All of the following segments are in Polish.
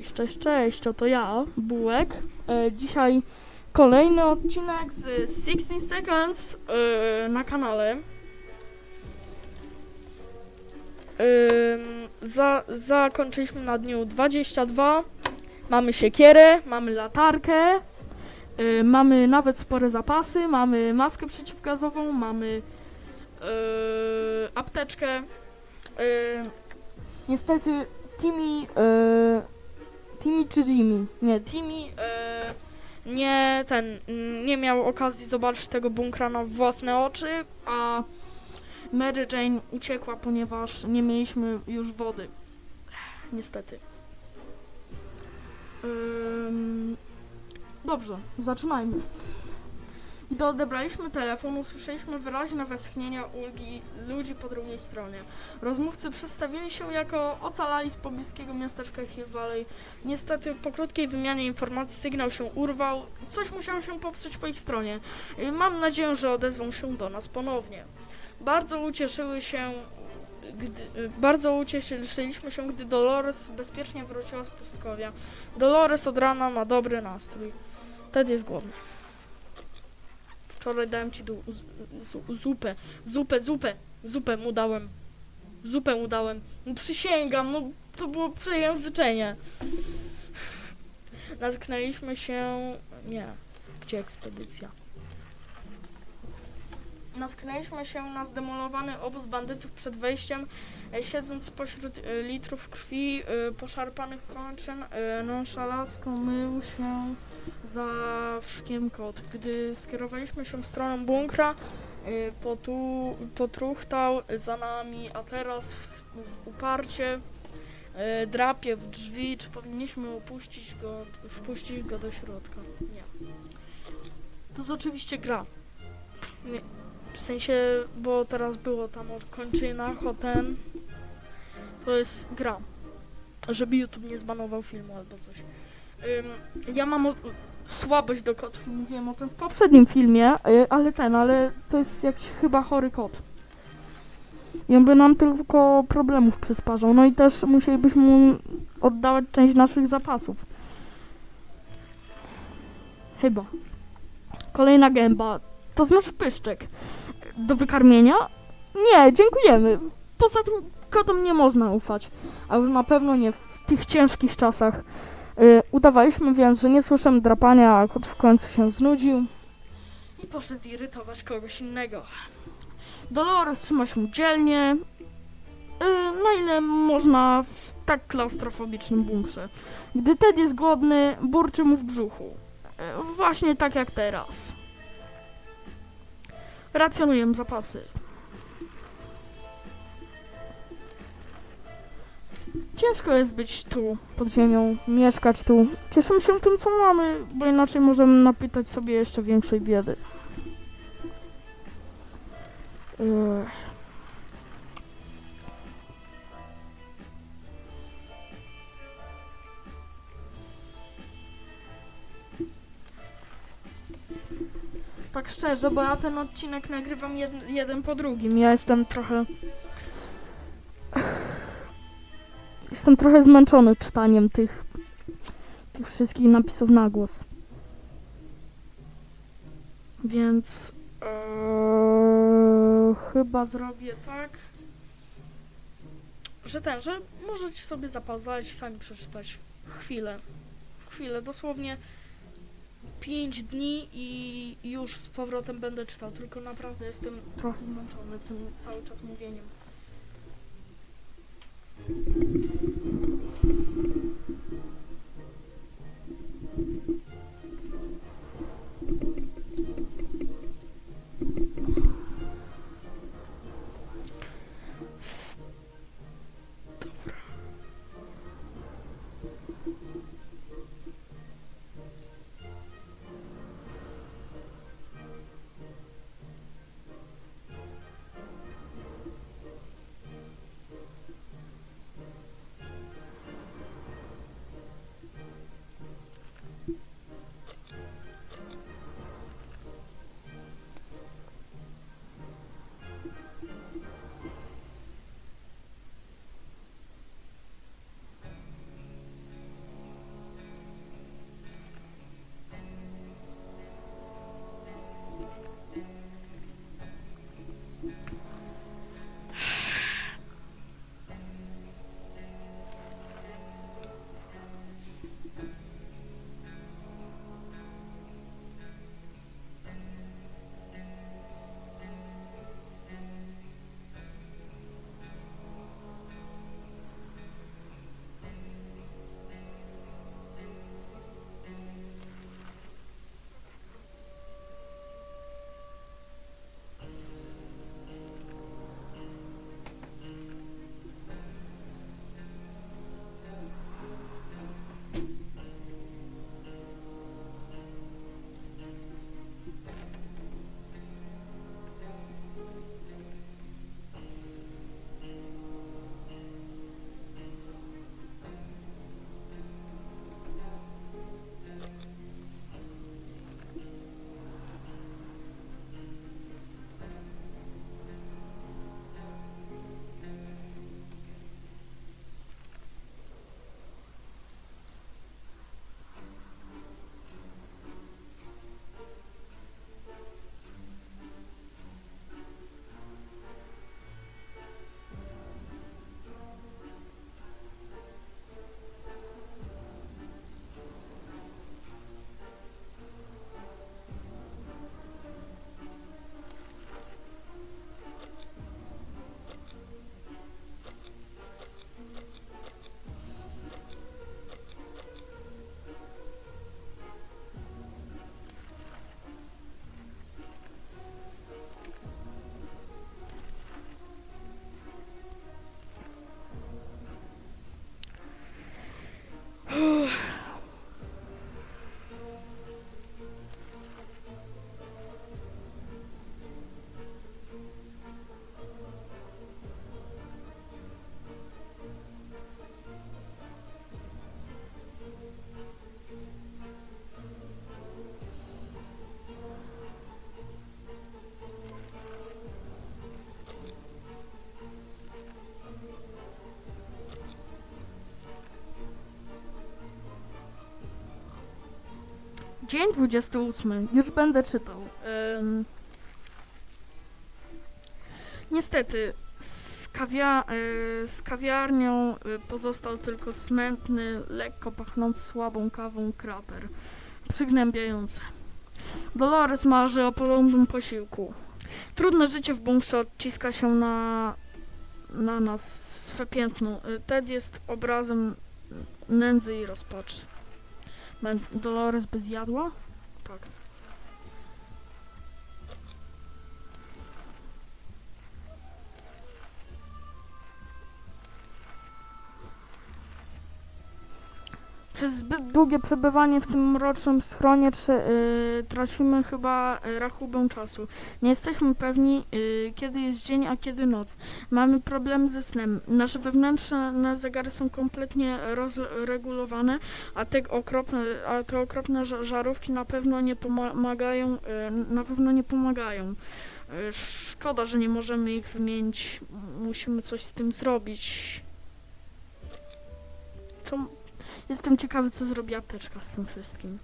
Cześć, cześć, cześć, oto ja, Bułek. E, dzisiaj kolejny odcinek z 16 Seconds e, na kanale. Ym, za, zakończyliśmy na dniu 22. Mamy siekierę, mamy latarkę, y, mamy nawet spore zapasy, mamy maskę przeciwgazową, mamy y, apteczkę. Y, niestety Timmy, y, Timmy czy Jimmy? Nie, Timmy y, nie ten, mm, nie miał okazji zobaczyć tego bunkra na własne oczy, a Mary Jane uciekła, ponieważ nie mieliśmy już wody. Niestety. Ym, dobrze, zaczynajmy. Gdy odebraliśmy telefon, usłyszeliśmy wyraźne westchnienia ulgi ludzi po drugiej stronie. Rozmówcy przedstawili się jako ocalali z pobliskiego miasteczka Hill Valley. Niestety po krótkiej wymianie informacji sygnał się urwał, coś musiało się popsuć po ich stronie. Mam nadzieję, że odezwą się do nas ponownie. Bardzo ucieszyły się, gdy, bardzo ucieszyliśmy się, gdy Dolores bezpiecznie wróciła z pustkowia. Dolores od rana ma dobry nastrój. Ted jest głodny. Wczoraj dałem ci du- z- z- zupę, zupę, zupę, zupę mu dałem. Zupę mu dałem. No przysięgam, no to było przejęzyczenie. Natknęliśmy się... Nie. Gdzie ekspedycja? Natknęliśmy się na zdemolowany obóz bandytów przed wejściem, e, siedząc pośród e, litrów krwi, e, poszarpanych kończyn, nonszalancko mył się za wszkiem kot. Gdy skierowaliśmy się w stronę bunkra, potu, potruchtał za nami, a teraz w, w uparcie drapie w drzwi. Czy powinniśmy opuścić go, wpuścić go do środka? Nie. To jest oczywiście gra. Nie, w sensie, bo teraz było tam o kończynach, o ten. To jest gra. Żeby YouTube nie zbanował filmu albo coś. Ym, ja mam słabość do kotów. Mówiłem o tym w poprzednim filmie, y, ale ten, ale to jest jakiś chyba chory kot. I on by nam tylko problemów przysparzał. No i też musielibyśmy mu oddawać część naszych zapasów. Chyba. Kolejna gęba. To znaczy pyszczek. Do wykarmienia? Nie, dziękujemy. Poza tym kotom nie można ufać. A już na pewno nie w tych ciężkich czasach. Y, udawaliśmy więc, że nie słyszymy drapania, a kot w końcu się znudził. I poszedł irytować kogoś innego. Dolores trzyma się dzielnie. Y, na ile można w tak klaustrofobicznym bunkrze. Gdy Ted jest głodny, burczy mu w brzuchu. Y, właśnie tak jak teraz. Racjonuję zapasy. Ciężko jest być tu, pod ziemią, mieszkać tu. Cieszymy się tym, co mamy, bo inaczej możemy napytać sobie jeszcze większej biedy. Ech. Tak szczerze, bo ja ten odcinek nagrywam jed, jeden po drugim. Ja jestem trochę. Jestem trochę zmęczony czytaniem tych, tych wszystkich napisów na głos. Więc eee, chyba zrobię tak, że ten, że możecie sobie zapauzować i sami przeczytać chwilę. Chwilę, dosłownie 5 dni i już z powrotem będę czytał, tylko naprawdę jestem trochę zmęczony tym cały czas mówieniem. Dzień 28. Już będę czytał. Em, niestety, z, kawia, e, z kawiarnią e, pozostał tylko smętny, lekko pachnący słabą kawą krater. Przygnębiające. Dolores marzy o porządnym posiłku. Trudne życie w bunkrze odciska się na, na nas swe piętno. E, Ted jest obrazem nędzy i rozpaczy. Dolores by zjadła? Tak. Przez zbyt długie przebywanie w tym mrocznym schronie trze- y, tracimy chyba y, rachubę czasu. Nie jesteśmy pewni, y, kiedy jest dzień, a kiedy noc. Mamy problem ze snem. Nasze wewnętrzne zegary są kompletnie rozregulowane, a te okropne, a te okropne ża- żarówki na pewno nie pomagają, y, na pewno nie pomagają. Szkoda, że nie możemy ich wymienić. Musimy coś z tym zrobić. Co? Jestem ciekawy, co zrobi apteczka z tym wszystkim.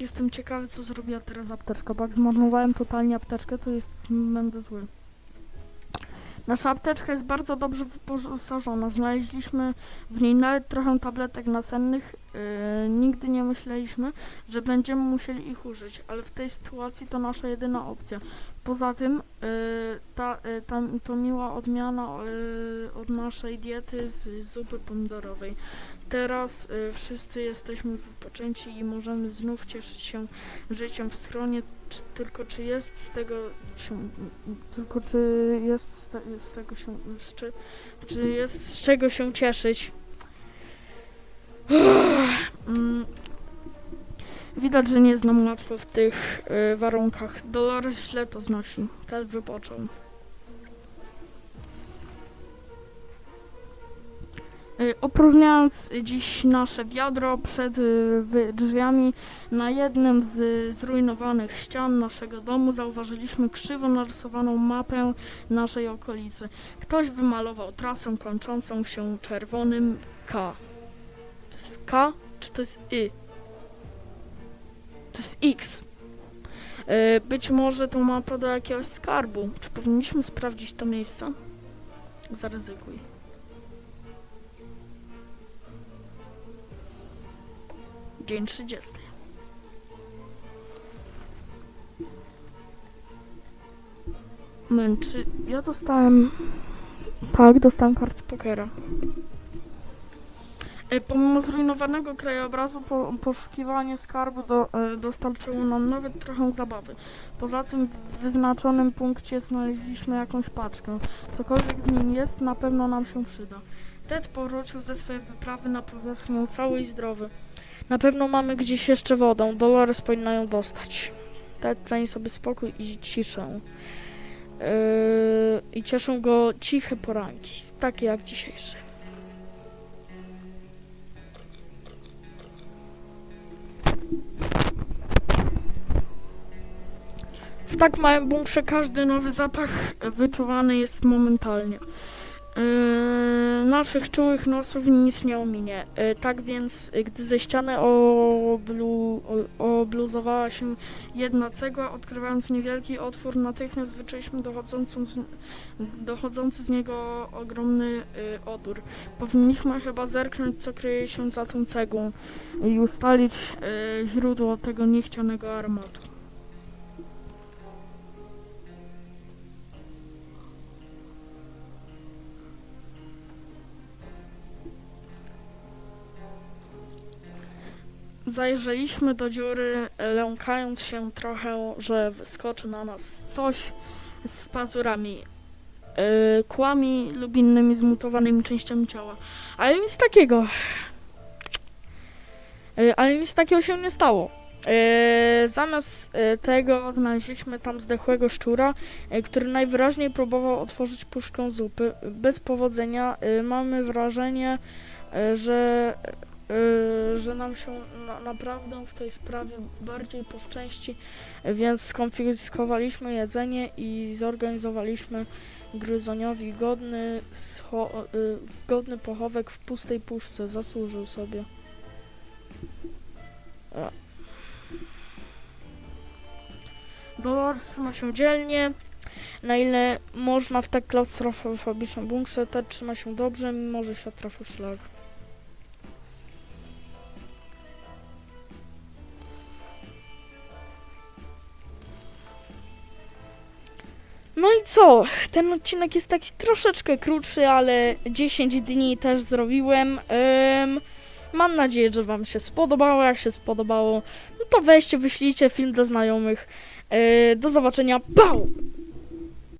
Jestem ciekawy, co zrobiła teraz apteczka, bo jak zmarnowałem totalnie apteczkę, to jest będę zły. Nasza apteczka jest bardzo dobrze wyposażona. Znaleźliśmy w niej nawet trochę tabletek nasennych. Yy, nigdy nie myśleliśmy, że będziemy musieli ich użyć, ale w tej sytuacji to nasza jedyna opcja. Poza tym yy, ta, yy, ta, to miła odmiana yy, od naszej diety z zupy pomidorowej. Teraz yy, wszyscy jesteśmy wypoczęci i możemy znów cieszyć się życiem w schronie. Czy, tylko czy jest z tego się, tylko czy jest z, te, z tego się, z, czy, czy jest z czego się cieszyć? Mm. Widać, że nie jest nam łatwo w tych y, warunkach. Dolores źle to znosi. Ted wypoczął. Opróżniając dziś nasze wiadro przed y, drzwiami, na jednym z zrujnowanych ścian naszego domu zauważyliśmy krzywo narysowaną mapę naszej okolicy. Ktoś wymalował trasę kończącą się czerwonym K. To jest K czy to jest Y? To jest X. E, Być może to mapa do jakiegoś skarbu. Czy powinniśmy sprawdzić to miejsce? Zaryzykuj. Dzień 30. Męczy. Ja dostałem. Tak, dostałem kartę pokera. E, Pomimo zrujnowanego krajobrazu, po, poszukiwanie skarbu do, e, dostarczyło nam nawet trochę zabawy. Poza tym w wyznaczonym punkcie znaleźliśmy jakąś paczkę. Cokolwiek w nim jest, na pewno nam się przyda. Ted powrócił ze swojej wyprawy na powierzchnię cały i zdrowy. Na pewno mamy gdzieś jeszcze wodę. Dolores powinna ją dostać. Ted ceni sobie spokój i ciszę. Yy, I cieszą go ciche poranki, takie jak dzisiejszy. W tak małym bunkrze każdy nowy zapach wyczuwany jest momentalnie. Yy, naszych czułych nosów nic nie ominie. Yy, tak więc, yy, gdy ze ściany oblu, obluzowała się jedna cegła, odkrywając niewielki otwór, natychmiast wyczuliśmy dochodzącą z, dochodzący z niego ogromny yy, odór. Powinniśmy chyba zerknąć, co kryje się za tą cegłą i ustalić yy, źródło tego niechcianego aromatu. Zajrzeliśmy do dziury, lękając się trochę, że wyskoczy na nas coś z pazurami, yy, kłami lub innymi zmutowanymi częściami ciała. Ale nic takiego. Yy, ale nic takiego się nie stało. Yy, zamiast yy, tego znaleźliśmy tam zdechłego szczura, yy, który najwyraźniej próbował otworzyć puszkę zupy. Bez powodzenia. Yy, mamy wrażenie, yy, że yy, że nam się na, naprawdę w tej sprawie bardziej poszczęści, więc skonfiskowaliśmy jedzenie i zorganizowaliśmy Gryzoniowi godny, scho- yy, godny pochowek w pustej puszce. Zasłużył sobie. Dolor trzyma się dzielnie, na ile można w tak klaustrofobicznym bunkrze, Ted trzyma się dobrze, mimo że świat trafił szlak. No i co? Ten odcinek jest taki troszeczkę krótszy, ale 10 dni też zrobiłem. Ym, mam nadzieję, że Wam się spodobało. Jak się spodobało, no to weźcie, wyślijcie film do znajomych. Yy, do zobaczenia. Bał!